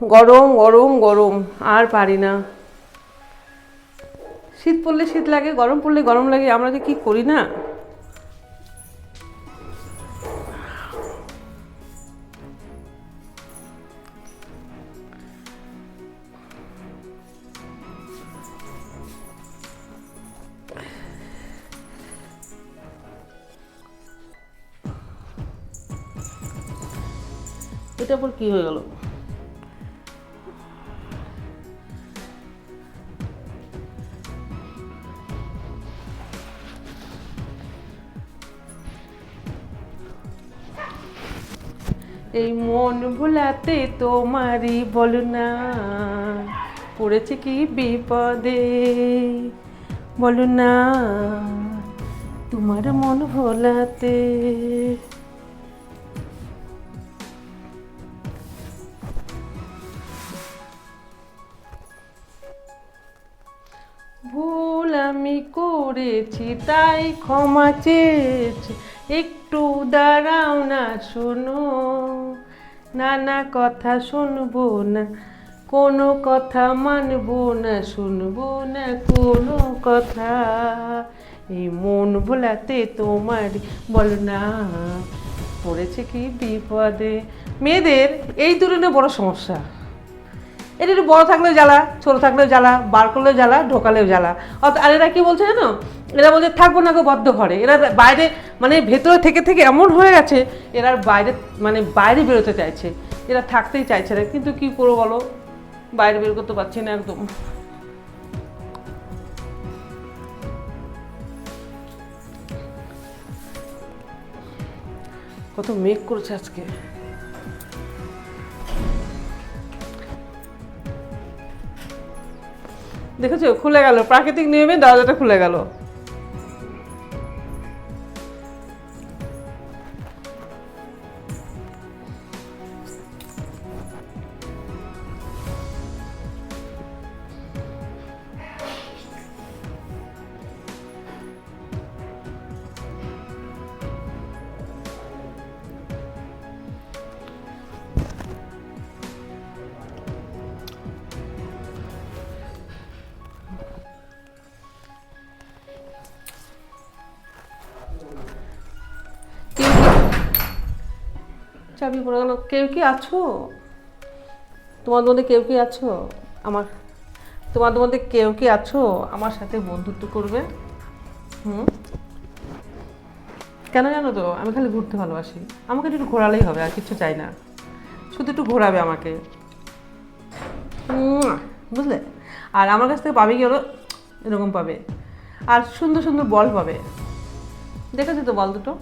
গরম গরম গরম, আর পারি না। শীত পড়লে শীত লাগে, গরম পড়লে গরম লাগে, আমরা যে কি করি না? এটা পর কি হয়ে গেল? এই মন ভোলাতে তোমারই বলো না পড়েছে কি বিপদে? বলো না তোমার মন ভোলাতে। ভুল আমি করেছি, তাই ক্ষমা চেয়েছি। একটু দাঁড়াও না, শোনো। নানা কথা শুনব না, কোনো কথা মানবো না, শুনব না কোনো কথা। এই মন ভোলাতে তোমার বল না। পড়েছে কি বিপদে? মেয়েদের এই ধরনের বড় সমস্যা। এটা একটু বড় থাকলেও জ্বালা, ছোট থাকলেও জ্বালা, বার করলেও জ্বালা, ঢোকালেও জ্বালা। অত আর এরা কি বলছে জানো? এরা বলছে, থাকব না গো বদ্ধ ঘরে। এরা বাইরে মানে ভেতরে থেকে থেকে এমন হয়ে গেছে, এরা বাইরে মানে বাইরে বেরোতে চাইছে। এরা থাকতেই চাইছে না। কিন্তু কি করব বলো? বাইরে বের করতে পারছি না একদম। কত মেঘ করেছে আজকে। দেখেছ? খুলে গেল। প্রাকৃতিক নিয়মে দরজাটা খুলে গেল। চাবি পড়ে গেল। কেউ কি আছো? তোমাদের মধ্যে কেউ কি আছো? আমার তোমাদের মধ্যে কেউ কি আছো? আমার সাথে বন্ধুত্ব করবে? হুম? কেন জানো তো? আমি খালি ঘুরতে ভালোবাসি। আমাকে একটু ঘোরালেই হবে, আর কিছু চাই না। শুধু একটু ঘোরাবে আমাকে। বুঝলে? আর আমার কাছ থেকে পাবে কি হলো এরকম পাবে। আর সুন্দর সুন্দর বল পাবে। দেখেছ তো বল দুটো?